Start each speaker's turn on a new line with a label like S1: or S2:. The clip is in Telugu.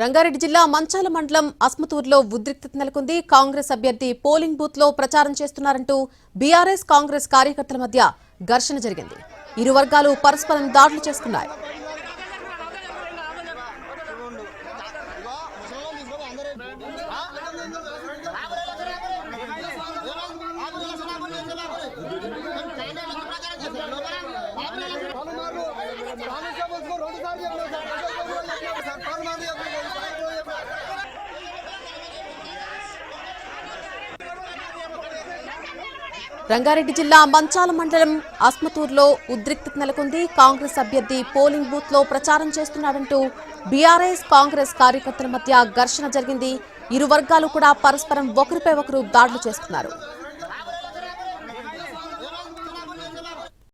S1: రంగారెడ్డి జిల్లా మంచాల మండలం అస్మతూరులో ఉద్రిక్తత నెలకొంది. కాంగ్రెస్ అభ్యర్థి పోలింగ్ బూత్లో ప్రచారం చేస్తున్నారంటూ బీఆర్ఎస్ కాంగ్రెస్ కార్యకర్తల మధ్య ఘర్షణ జరిగింది. ఇరు వర్గాలు పరస్పరం దాడులు చేసుకున్నాయి రంగారెడ్డి జిల్లా మంచాల మండలం అస్మతూరులో ఉద్రిక్తత నెలకొంది. కాంగ్రెస్ అభ్యర్థి పోలింగ్ బూత్లో ప్రచారం చేస్తున్నాడంటూ బీఆర్ఎస్ కాంగ్రెస్ కార్యకర్తల మధ్య ఘర్షణ జరిగింది. ఇరు వర్గాలు కూడా పరస్పరం ఒకరిపై ఒకరు దాడులు చేస్తున్నారు.